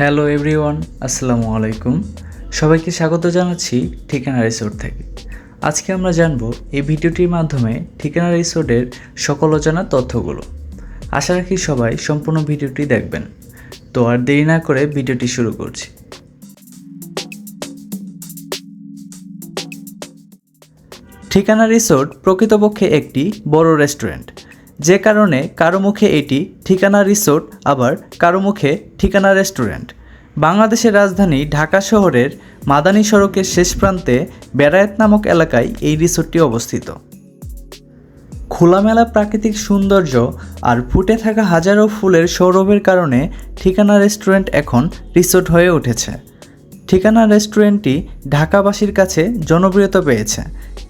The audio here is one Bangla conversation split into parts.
হ্যালো এভরিওয়ান, আসসালামু আলাইকুম। সবাইকে স্বাগত জানাচ্ছি ঠিকানা রিসোর্ট থেকে। আজকে আমরা জানব এই ভিডিওটির মাধ্যমে ঠিকানা রিসোর্টের সকল অজানা তথ্যগুলো। আশা রাখি সবাই সম্পূর্ণ ভিডিওটি দেখবেন। তো আর দেরি না করে ভিডিওটি শুরু করছি। ঠিকানা রিসোর্ট প্রকৃতপক্ষে একটি বড় রেস্টুরেন্ট। যে কারণে কারও মুখে এটি ঠিকানা রিসোর্ট, আবার কারও মুখে ঠিকানা রেস্টুরেন্ট। বাংলাদেশের রাজধানী ঢাকা শহরের মাদানী সড়কের শেষ প্রান্তে বেড়ায়েত নামক এলাকায় এই রিসোর্টটি অবস্থিত। খোলামেলা প্রাকৃতিক সৌন্দর্য আর ফুটে থাকা হাজারো ফুলের সৌরভের কারণে ঠিকানা রেস্টুরেন্ট এখন রিসোর্ট হয়ে উঠেছে। ঠিকানা রেস্টুরেন্টটি ঢাকাবাসীর কাছে জনপ্রিয়তা পেয়েছে।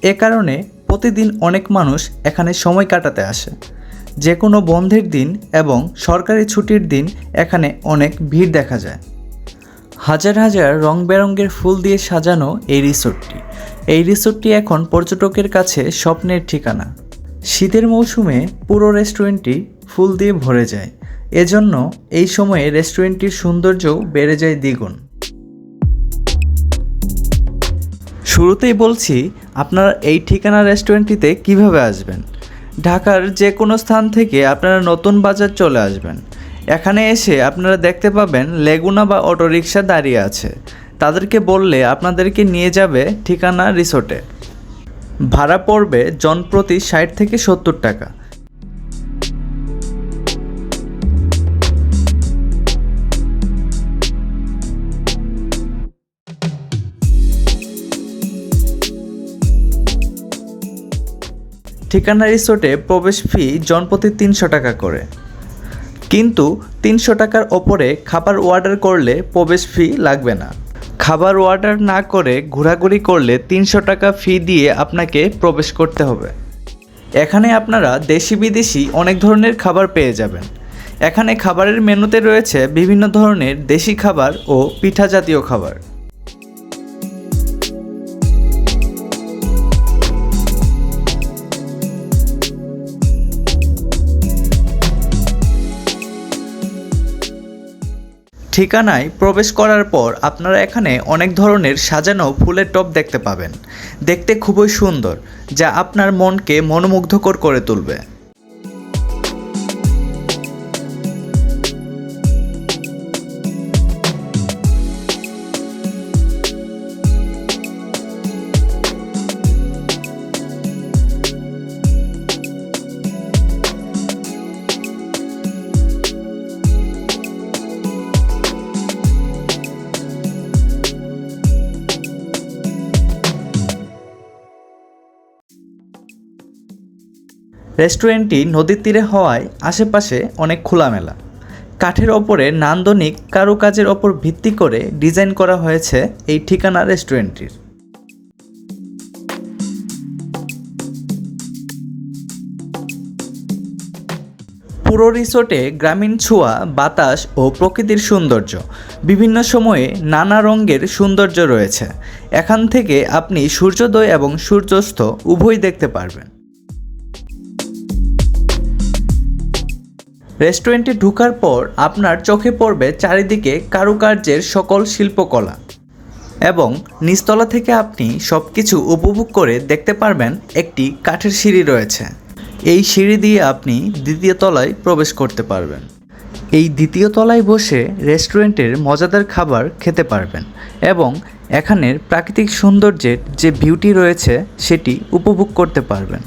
এ কারণে প্রতিদিন অনেক মানুষ এখানে সময় কাটাতে আসে। যে কোনো বন্ধের দিন এবং সরকারি ছুটির দিন এখানে অনেক ভিড় দেখা যায়। হাজার হাজার রং বেরঙের ফুল দিয়ে সাজানো এই রিসোর্টটি। এই রিসোর্টটি এখন পর্যটকের কাছে স্বপ্নের ঠিকানা। শীতের মৌসুমে পুরো রেস্টুরেন্টটি ফুল দিয়ে ভরে যায়। এজন্য এই সময়ে রেস্টুরেন্টটির সৌন্দর্যও বেড়ে যায় দ্বিগুণ। শুরুতেই বলছি, আপনারা এই ঠিকানা রেস্টুরেন্টটিতে কীভাবে আসবেন? ঢাকার যে কোনো স্থান থেকে আপনারা নতুন বাজার চলে আসবেন। এখানে এসে আপনারা দেখতে পাবেন লেগুনা বা অটোরিকশা দাঁড়িয়ে আছে। তাদেরকে বললে আপনাদেরকে নিয়ে যাবে ঠিকানা রিসোর্টে। ভাড়া পড়বে জনপ্রতি ষাট থেকে সত্তর টাকা। ঠিকানা রিসোর্টে প্রবেশ ফি জনপ্রতি তিনশো টাকা করে। কিন্তু তিনশো টাকার ওপরে খাবার অর্ডার করলে প্রবেশ ফি লাগবে না। খাবার অর্ডার না করে ঘোরাঘুরি করলে তিনশো টাকা ফি দিয়ে আপনাকে প্রবেশ করতে হবে। এখানে আপনারা দেশি বিদেশি অনেক ধরনের খাবার পেয়ে যাবেন। এখানে খাবারের মেনুতে রয়েছে বিভিন্ন ধরনের দেশি খাবার ও পিঠা জাতীয় খাবার। ঠিকানায় প্রবেশ করার পর আপনারা এখানে অনেক ধরনের সাজানো ফুলের টব দেখতে পাবেন। দেখতে খুবই সুন্দর, যা আপনার মনকে মনোমুগ্ধকর করে তুলবে। রেস্টুরেন্টটি নদীর তীরে হওয়ায় আশেপাশে অনেক খোলামেলা। কাঠের ওপরে নান্দনিক কারুকাজের ওপর ভিত্তি করে ডিজাইন করা হয়েছে এই ঠিকানা রেস্টুরেন্টটির। পুরো রিসোর্টে গ্রামীণ ছোঁয়া, বাতাস ও প্রকৃতির সৌন্দর্য। বিভিন্ন সময়ে নানা রঙের সৌন্দর্য রয়েছে। এখান থেকে আপনি সূর্যোদয় এবং সূর্যাস্ত উভয় দেখতে পারবেন। রেস্টুরেন্টে ঢোকার পর আপনার চোখে পড়বে চারিদিকে কারুকার্যের সকল শিল্পকলা। এবং নিচতলা থেকে আপনি সব কিছু উপভোগ করে দেখতে পারবেন একটি কাঠের সিঁড়ি রয়েছে। এই সিঁড়ি দিয়ে আপনি দ্বিতীয় তলায় প্রবেশ করতে পারবেন। এই দ্বিতীয় তলায় বসে রেস্টুরেন্টের মজাদার খাবার খেতে পারবেন এবং এখানের প্রাকৃতিক সৌন্দর্যের যে বিউটি রয়েছে সেটি উপভোগ করতে পারবেন।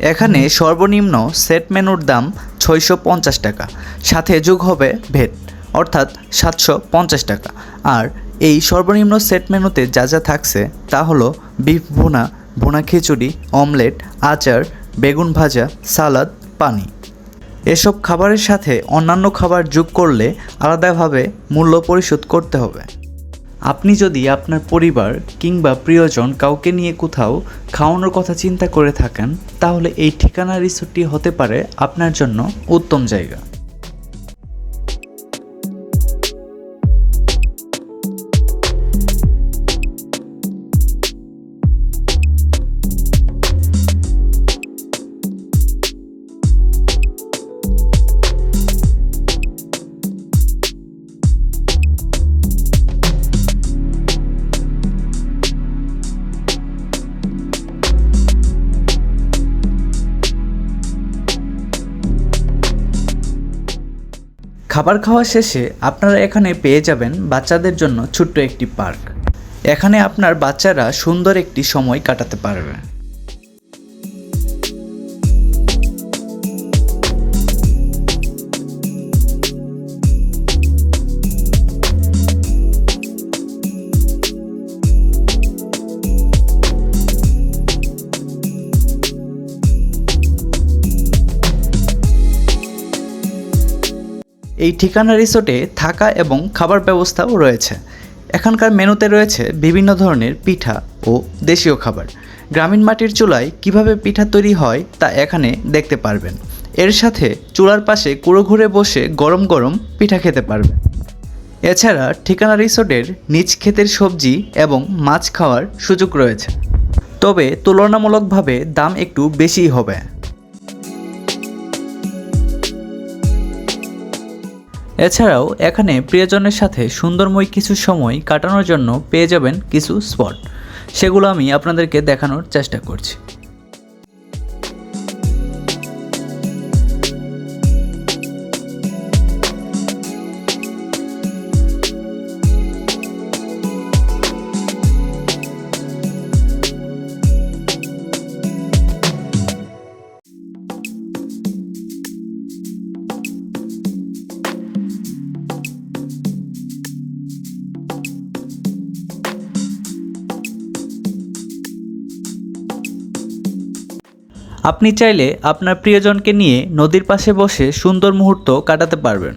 এখানে সর্বনিম্ন সেট মেনুর দাম ছয়শো পঞ্চাশ টাকা, সাথে যোগ হবে ভেট অর্থাৎ সাতশো পঞ্চাশ টাকা। আর এই সর্বনিম্ন সেট মেনুতে যা যা থাকছে তা হলো বিফ ভুনা ভুনা খিচুড়ি, অমলেট, আচার, বেগুন ভাজা, সালাদ, পানি। এসব খাবারের সাথে অন্যান্য খাবার যোগ করলে আলাদাভাবে মূল্য পরিশোধ করতে হবে। আপনি যদি আপনার পরিবার কিংবা প্রিয়জন কাউকে নিয়ে কোথাও খাওয়ানোর কথা চিন্তা করে থাকেন, তাহলে এই ঠিকানা রিসোর্টটি হতে পারে আপনার জন্য উত্তম জায়গা। খাবার খাওয়া শেষে আপনারা এখানে পেয়ে যাবেন বাচ্চাদের জন্য ছোট্ট একটি পার্ক। এখানে আপনার বাচ্চারা সুন্দর একটি সময় কাটাতে পারবে। এই ঠিকানা রিসোর্টে থাকা এবং খাবার ব্যবস্থাও রয়েছে। এখানকার মেনুতে রয়েছে বিভিন্ন ধরনের পিঠা ও দেশীয় খাবার। গ্রামীণ মাটির চুলায় কীভাবে পিঠা তৈরি হয় তা এখানে দেখতে পারবেন। এর সাথে চুলার পাশে কুড়ো ঘুরে বসে গরম গরম পিঠা খেতে পারবেন। এছাড়া ঠিকানা রিসোর্টের নিজ ক্ষেতের সবজি এবং মাছ খাওয়ার সুযোগ রয়েছে। তবে তুলনামূলকভাবে দাম একটু বেশিই হবে। এছাড়াও এখানে প্রিয়জনের সাথে সুন্দরময় কিছু সময় কাটানোর জন্য পেয়ে যাবেন কিছু স্পট। সেগুলো আমি আপনাদেরকে দেখানোর চেষ্টা করছি। আপনি চাইলে আপনার প্রিয়জনকে নিয়ে নদীর পাশে বসে সুন্দর মুহূর্ত কাটাতে পারবেন।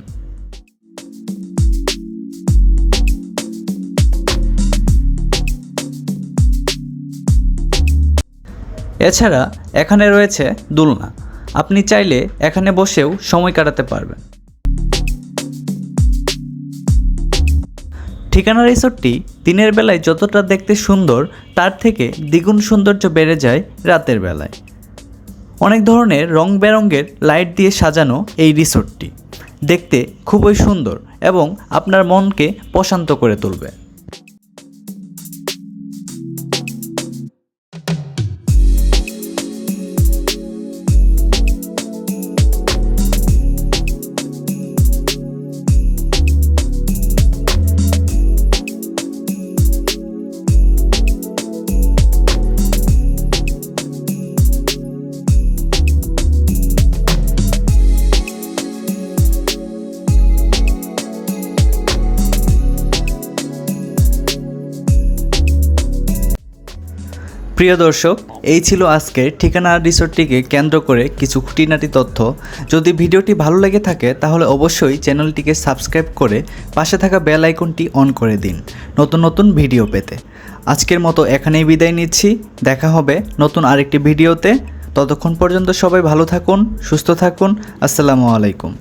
এছাড়া এখানে রয়েছে দুলনা। আপনি চাইলে এখানে বসেও সময় কাটাতে পারবেন। ঠিকানা রিসোর্টটি দিনের বেলায় যতটা দেখতে সুন্দর, তার থেকে দ্বিগুণ সৌন্দর্য বেড়ে যায় রাতের বেলায়। অনেক ধরনের রং বেরঙের লাইট দিয়ে সাজানো এই রিসোর্টটি। দেখতে খুবই সুন্দর এবং আপনার মনকে প্রশান্ত করে তুলবে। প্রিয় দর্শক, এই ছিল আজকের ঠিকানা রিসোর্টটিকে কেন্দ্র করে কিছু খুঁটিনাটি তথ্য। যদি ভিডিওটি ভালো লেগে থাকে, তাহলে অবশ্যই চ্যানেলটিকে সাবস্ক্রাইব করে পাশে থাকা বেল আইকনটি অন করে দিন নতুন নতুন ভিডিও পেতে। আজকের মতো এখানেই বিদায় নিচ্ছি। দেখা হবে নতুন আরেকটি ভিডিওতে। ততক্ষণ পর্যন্ত সবাই ভালো থাকুন, সুস্থ থাকুন। আসসালামু আলাইকুম।